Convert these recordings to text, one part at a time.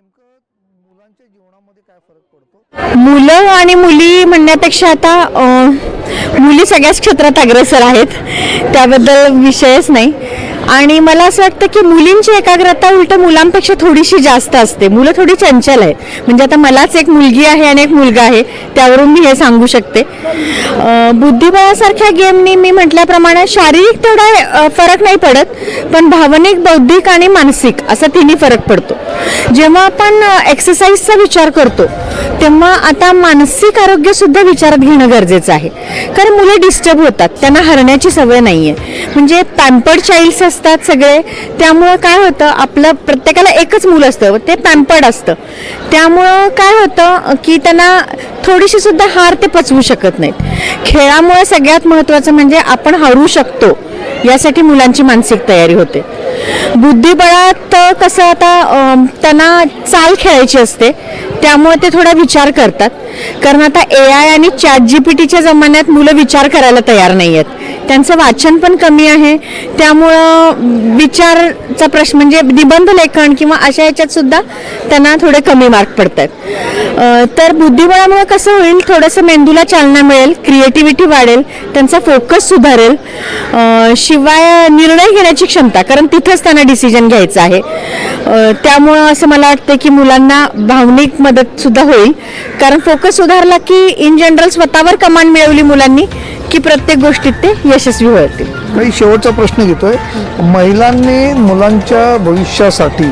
मुलांच्या जीवनामध्ये काय फरक पडतो? मुलं आणि मुली म्हणण्यापेक्षा आता मुली सगळ्याच क्षेत्रात अग्रेसर आहेत. त्याबद्दल विषयच नाही. आणि मला असं वाटतं की मुलींची एकाग्रता उलट मुलांपेक्षा थोडीशी जास्त असते. मुलं थोडी चंचल आहेत. म्हणजे आता मलाच एक मुलगी आहे आणि एक मुलगा आहे त्यावरून मी हे सांगू शकते. बुद्धिबळासारख्या गेमनी मी म्हटल्याप्रमाणे शारीरिक तेवढा फरक नाही पडत पण भावनिक बौद्धिक आणि मानसिक असा तिन्ही फरक पडतो. जेव्हा आपण एक्सरसाइजचा विचार करतो तेव्हा आता मानसिक आरोग्य सुद्धा विचारात घेणं गरजेचं आहे. कारण मुलं डिस्टर्ब होतात त्यांना हरण्याची सवय नाही आहे म्हणजे पॅम्पर्ड चाइल्ड्स असतात सगळे. त्यामुळं काय होतं आपलं प्रत्येकाला एकच मुलं असतं ते पॅम्पर्ड असतं. त्यामुळं काय होतं की त्यांना थोडीशी सुद्धा हार ते पचवू शकत नाहीत. खेळामुळे सगळ्यात महत्त्वाचं म्हणजे आपण हरू शकतो यासाठी मुलांची मानसिक तयारी होते. बुद्धिबळात कसं आता त्यांना चाल खेळायची असते त्यामुळे ते थोडा विचार करतात. कारण आता ए आय आणि चॅट जी पी टीच्या जमान्यात मुलं विचार करायला तयार नाही आहेत त्यांचं वाचन पण कमी आहे. त्यामुळं विचारचा प्रश्न म्हणजे निबंध लेखन किंवा अशा याच्यातसुद्धा त्यांना थोडे कमी मार्क पडत आहेत तर बुद्धिबळामुळे कसं होईल थोडंसं मेंदूला चालना मिळेल क्रिएटिव्हिटी वाढेल त्यांचा फोकस सुधारेल. शिवाय निर्णय घेण्याची क्षमता कारण तिथंच त्यांना डिसिजन घ्यायचं आहे. त्यामुळं असं मला वाटतं की मुलांना भावनिक मदतसुद्धा होईल. कारण फोकस सुधारला की इन जनरल स्वतःवर कमांड मिळवली मुलांनी की प्रत्येक गोष्टीत ते यशस्वी होतील. काही शेवटचा प्रश्न घेतोय. महिलांनी मुलांच्या भविष्यासाठी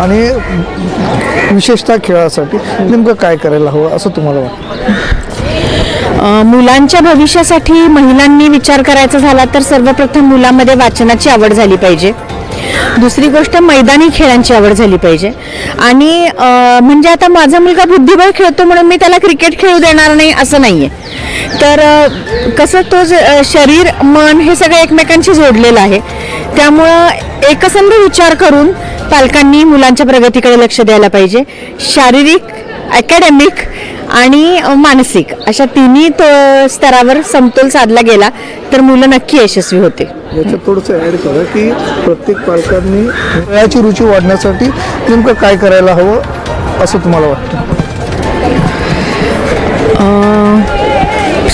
आणि विशेषतः खेळासाठी नेमकं काय करायला हवं असं तुम्हाला वाटतं? मुलांच्या भविष्यासाठी महिलांनी विचार करायचा झाला तर सर्वप्रथम मुलामध्ये वाचनाची आवड झाली पाहिजे. दुसरी गोष्ट मैदानी खेळांची आवड झाली पाहिजे. आणि म्हणजे आता माझा मुलगा बुद्धिबळ खेळतो म्हणून मी त्याला क्रिकेट खेळू देणार नाही असं नाही आहे तर कसं तो ज- शरीर मन हे सगळं एकमेकांशी जोडलेलं आहे. त्यामुळं एकसंध विचार करून पालकांनी मुलांच्या प्रगतीकडे लक्ष द्यायला पाहिजे. शारीरिक अकॅडमिक आणि मानसिक. अशा तिन्ही तो स्तरावर समतोल साधला गेला तर मुलं नक्की यशस्वी होते याच्यात थोडंसं ॲड करा की प्रत्येक पालकांनी खेळाची रुची वाढण्यासाठी नेमकं काय करायला हवं असं तुम्हाला वाटतं?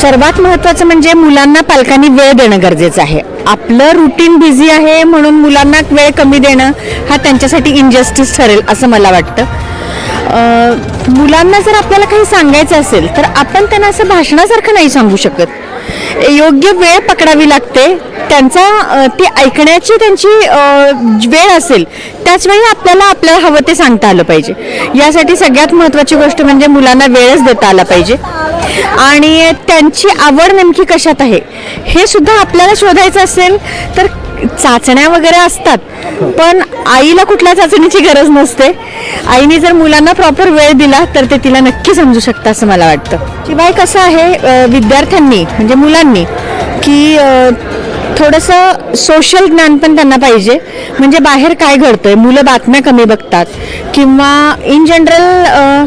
सर्वात महत्त्वाचं म्हणजे मुलांना पालकांनी वेळ देणं गरजेचं आहे. आपलं रुटीन बिझी आहे म्हणून मुलांना वेळ कमी देणं हा त्यांच्यासाठी इनजस्टिस ठरेल असं मला वाटतं. मुलांना जर आपल्याला काही सांगायचं असेल तर आपण त्यांना असं भाषणासारखं नाही सांगू शकत. योग्य वेळ पकडावी लागते. त्यांचा ते ती ऐकण्याची त्यांची वेळ असेल त्याच वेळी आपल्याला आपल्याला हवं ते सांगता आलं पाहिजे. यासाठी सगळ्यात महत्त्वाची गोष्ट म्हणजे मुलांना वेळच देता आला पाहिजे. आणि त्यांची आवड नेमकी कशात आहे हे सुद्धा आपल्याला शोधायचं असेल तर चाचण्या वगैरे असतात पण आईला कुठल्या चाचणीची गरज नसते. आईने जर मुलांना प्रॉपर वेळ दिला तर ते तिला नक्की समजू शकतं असं मला वाटतं. शिवाय कसं आहे विद्यार्थ्यांनी म्हणजे मुलांनी की थोडंसं सोशल ज्ञान पण त्यांना पाहिजे. म्हणजे बाहेर काय घडतंय मुलं बातम्या कमी बघतात किंवा इन जनरल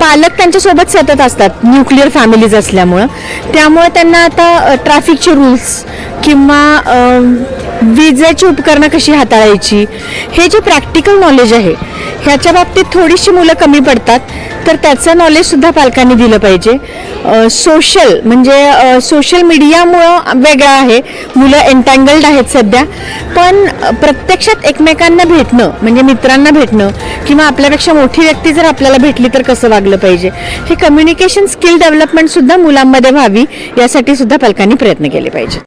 पालक त्यांच्यासोबत सतत असतात न्यूक्लिअर फॅमिलीज असल्यामुळं. त्यामुळे त्यांना आता ट्रॅफिकचे रूल्स किंवा विजेची उपकरणं कशी हाताळायची? हे जे प्रॅक्टिकल नॉलेज आहे ह्याच्या बाबतीत थोडीशी मुलं कमी पडतात तर त्याचं नॉलेजसुद्धा पालकांनी दिलं पाहिजे. सोशल म्हणजे सोशल मीडियामुळं वेगळं आहे मुलं एन्टँगल्ड आहेत सध्या पण प्रत्यक्षात एकमेकांना भेटणं म्हणजे मित्रांना भेटणं किंवा आपल्यापेक्षा मोठी व्यक्ती जर आपल्याला भेटली तर कसं वागलं पाहिजे? हे कम्युनिकेशन स्किल डेव्हलपमेंटसुद्धा मुलांमध्ये व्हावी यासाठी सुद्धा पालकांनी प्रयत्न केले पाहिजे